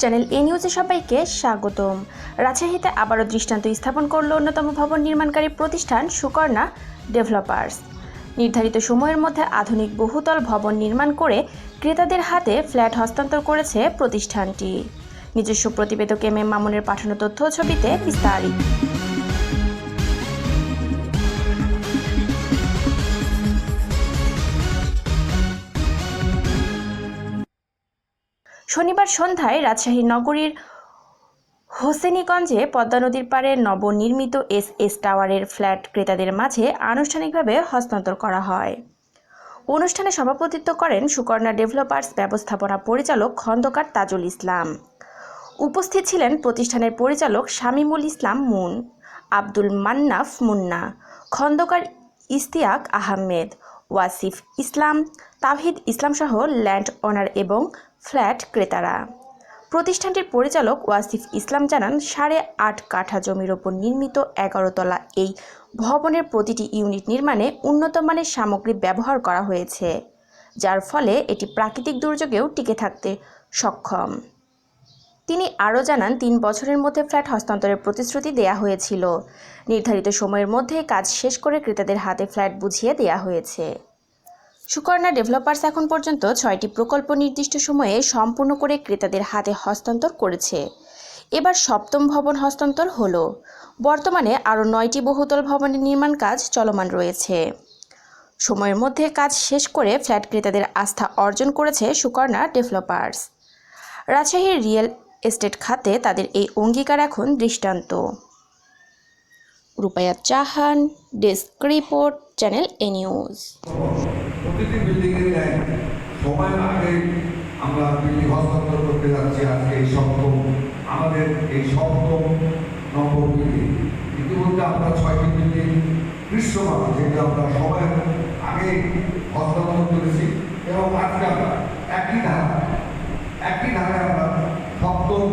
Channel এ নিউজে সবাইকে স্বাগতম। রাজশাহীতে আবারও দৃষ্টান্ত স্থাপন করল অন্যতম ভবন নির্মাণকারী প্রতিষ্ঠান সুকর্ণা ডেভেলপার্স। নির্ধারিত সময়ের মধ্যে আধুনিক বহুতল ভবন নির্মাণ করে ক্রেতাদের হাতে ফ্ল্যাট হস্তান্তর করেছে প্রতিষ্ঠানটি। নিজস্ব প্রতিবেদক এম এম মামুনের পাঠানো তথ্য ছবিতে বিস্তারিত। শনিবার সন্ধ্যায় রাজশাহী নগরীর হোসেনীগঞ্জে পদ্মা নদীর পাড়ে নবনির্মিত এস এস টাওয়ারের ফ্ল্যাট ক্রেতাদের মাঝে আনুষ্ঠানিকভাবে হস্তান্তর করা হয়। অনুষ্ঠানে সভাপতিত্ব করেন সুকর্ণা ডেভেলপার্স ব্যবস্থাপনা পরিচালক খন্দকার তাজুল ইসলাম। উপস্থিত ছিলেন প্রতিষ্ঠানের পরিচালক শামীমুল ইসলাম মুন, আব্দুল মান্নাফ মুন্না, খন্দকার ইস্তিয়াক আহমেদ, ওয়াসিফ ইসলাম তাহিদ ইসলাম সহ ল্যান্ড ওনার এবং ফ্ল্যাট ক্রেতারা। প্রতিষ্ঠানটির পরিচালক ওয়াসিফ ইসলাম জানান, সাড়ে আট কাঠা জমির ওপর নির্মিত এগারো তলা এই ভবনের প্রতিটি ইউনিট নির্মাণে উন্নত মানের সামগ্রী ব্যবহার করা হয়েছে, যার ফলে এটি প্রাকৃতিক দুর্যোগেও টিকে থাকতে সক্ষম। তিনি আরও জানান, তিন বছরের মধ্যে ফ্ল্যাট হস্তান্তরের প্রতিশ্রুতি দেয়া হয়েছিল। নির্ধারিত সময়ের মধ্যে কাজ শেষ করে ক্রেতাদের হাতে ফ্ল্যাট বুঝিয়ে দেয়া হয়েছে। সুকর্ণা ডেভেলপার্স এখন পর্যন্ত ছয়টি প্রকল্প নির্দিষ্ট সময়ে সম্পূর্ণ করে ক্রেতাদের হাতে হস্তান্তর করেছে। এবার সপ্তম ভবন হস্তান্তর হলো। বর্তমানে আরও নয়টি বহুতল ভবনের নির্মাণ কাজ চলমান রয়েছে। সময়ের মধ্যে কাজ শেষ করে ফ্ল্যাট ক্রেতাদের আস্থা অর্জন করেছে সুকর্ণা ডেভেলপার্স। রাজশাহীর রিয়েল এস্টেট খাতে তাদের এই অঙ্গীকার এখন দৃষ্টান্ত। Rupaya Chahan, desk report, channel A news. প্রতিটি বিল্ডিং এর ন্যায় সময় আগে আমরা বিল্ডিং হস্তান্তর করতে যাচ্ছি আজকে এই সপ্তম, আমাদের এই সপ্তম নম্বর বিল্ডিং ইতিমধ্যে আমরা ছয়টি বিল্ডিং দৃশ্যমান যেটা আমরা সময় আগে হস্তান্তর করেছি এবং আজকে আমরা একই ধারা, একই ধারায় আমরা সপ্তম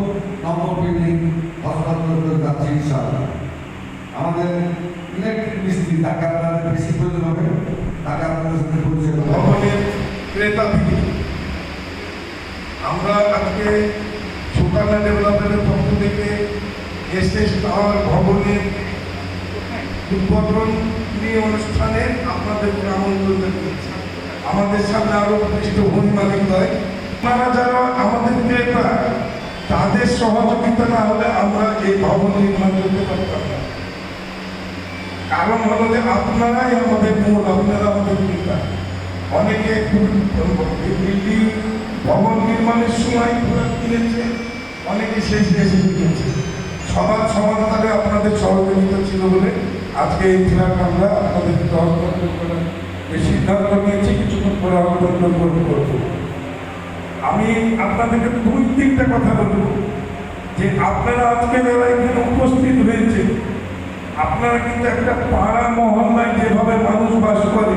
নম্বর বিল্ডিং হস্তান্তর করে যাচ্ছি ইনশাআল্লাহ। আমাদের ইলেকট্রিক মিস্ত্রি তাকে বেশি প্রয়োজন হবে। তাকে আপনাদের সাথে ভবনের ক্রেতা থেকে। আমরা আজকে সুকান্না ডেভেলপমেন্টের পক্ষ থেকে এসএস টাওয়ার ভবনের উদ্বোধনী অনুষ্ঠানে আপনাদেরকে আমন্ত্রণ জানিয়েছি। আমাদের সামনে আরও প্রতিষ্ঠিত ভূমি মালিক হয়। আপনারা যারা আমাদের ক্রেতা, তাদের সহযোগিতা না হলে আমরা এই ভবন নির্মাণ করতে পারতাম না। কারণ হলো যে আপনারাই আমাদের মূল, আপনারা আমাদের নেতা অনেকে বিল্ডিং ভবন নির্মাণের সময় কিনেছে, অনেকে শেষ এসে কিনেছে সবার সমাধানে আপনাদের সহযোগিতা ছিল বলে আজকে এই ফ্ল্যাট আমরা আপনাদের হস্তান্তর করার এই সিদ্ধান্ত নিয়েছি, কিছুক্ষণ পরে হস্তান্তর করব। আমি আপনাদেরকে দুই তিনটা কথা বলব যে আপনারা আজকে যারা এখানে উপস্থিত হয়েছে আপনারা কিন্তু একটা পাড়া মহল্লায় যেভাবে মানুষ বাস করে,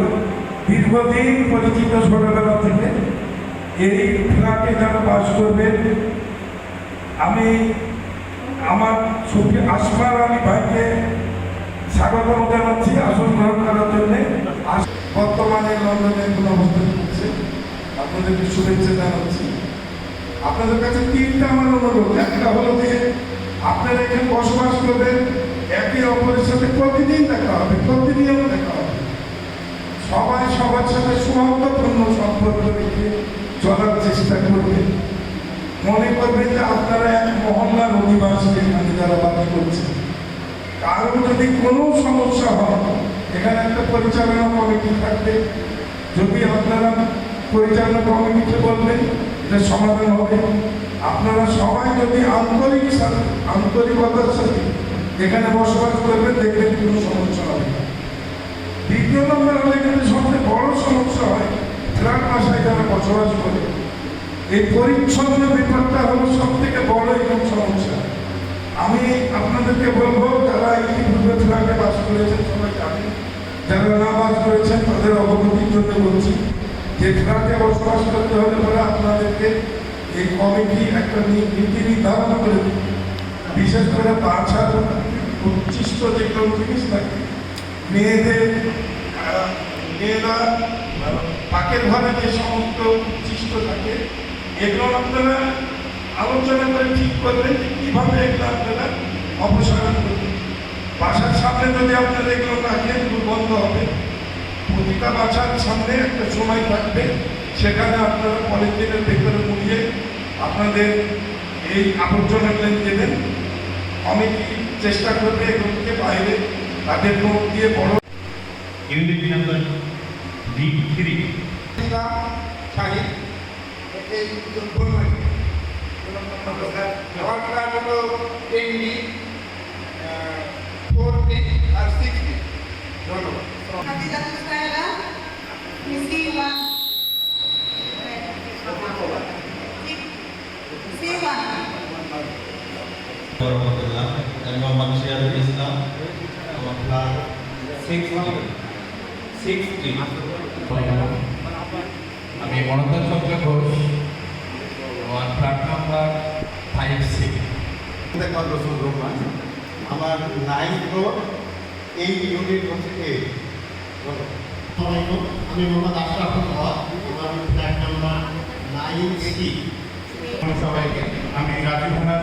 দীর্ঘদিন পরিচিত ছোটবেলা থেকে এই ফ্ল্যাটে যারা বাস করবে, আমি আমার ছবি আসমার আলী ভাইকে স্বাগতম জানাচ্ছি আসন গ্রহণ করার জন্য। বর্তমানে লন্ডনে এখন অবস্থান করছে। আপনাদেরকে শুভেচ্ছা জানাচ্ছি। আপনাদের কাছে তিনটা আমার অনুরোধ। একটা হলো যে, আপনারা এখানে বসবাস করবেন একে অপরের প্রতিদিন দেখা হবে প্রতিনিয়ত দেখা হবে। সবাই সবার সাথে সৌহার্দ্যপূর্ণ সম্পর্ক রেখে চলার চেষ্টা করবেন মনে করবেন যে আপনারা এক মহল্লার অধিবাসী এখানে যারা বাস করছেন কারও যদি কোনো সমস্যা হয়, এখানে একটা পরিচালনা কমিটি থাকবে। যদি আপনারা পরিচালনা কমিটিকে বলবেন, এটা সমাধান হবে। আপনারা সবাই যদি আন্তরিক আন্তরিকতার সাথে এখানে বসবাস করবেন, দেখবেন কোনো সমস্যা হবে। দ্বিতীয় নম্বর হলে কিন্তু সবচেয়ে বড় সমস্যা হয় ফ্ল্যাট বাসায় যারা বসবাস করে, এই পরিচ্ছন্ন ব্যাপারটা হলো সব থেকে বড় এরকম সমস্যা। আমি আপনাদেরকে বলব, যারা ইতিপূর্বে ফ্ল্যাটে বাস করেছেন, সবাই জানেন, যারা না বাস করেছেন, তাদের অবগতির জন্য বলছি, যে ফ্ল্যাটে বসবাস করতে হলে পরে আপনাদেরকে এই কমিটি একটা নীতি নির্ধারণ করে বিশেষ করে বাছার উচ্ছিষ্ট যেগুলো জিনিস থাকে মেয়েদের মেয়েরা পাকের ঘরে যে সমস্ত উচ্ছিষ্ট থাকে, এগুলো আপনারা আলোচনা করে ঠিক করবেন যে কীভাবে এগুলো আপনারা অপসারণ করবেন। বাসার সামনে যদি আপনারা এগুলো রাখেন বন্ধ হবে। প্রতিটা বাসার সামনে একটা সময় থাকবে, সেখানে আপনারা পলিথিনের ভেতরে মুড়িয়ে আপনাদের এই আবর্জনাগুলো দেবেন। অনেকেই চেষ্টা করবে এগুলো থেকে বাইরে তাদের মুখ দিয়ে বড় ইউনিট নাম্বার ডি থ্রি শাড়ি এই দুর্বল হয়ে আমার প্রাণ ফোর ডি আর সিক্স ডি ধন্যবাদ। আমি মানুষের Sirajul Islam flat six six three আমি মনোতন চন্দ্র ঘোষ আমার ফ্ল্যাট নাম্বার ফাইভ সিক্স আমার নাইন রোড এই ইউনিট হচ্ছে এ আমি মোহাম্মদ আশরাফ হক আমার ফ্ল্যাট নাম্বার নাইন সি সবাইকে আমি রাজু ভানার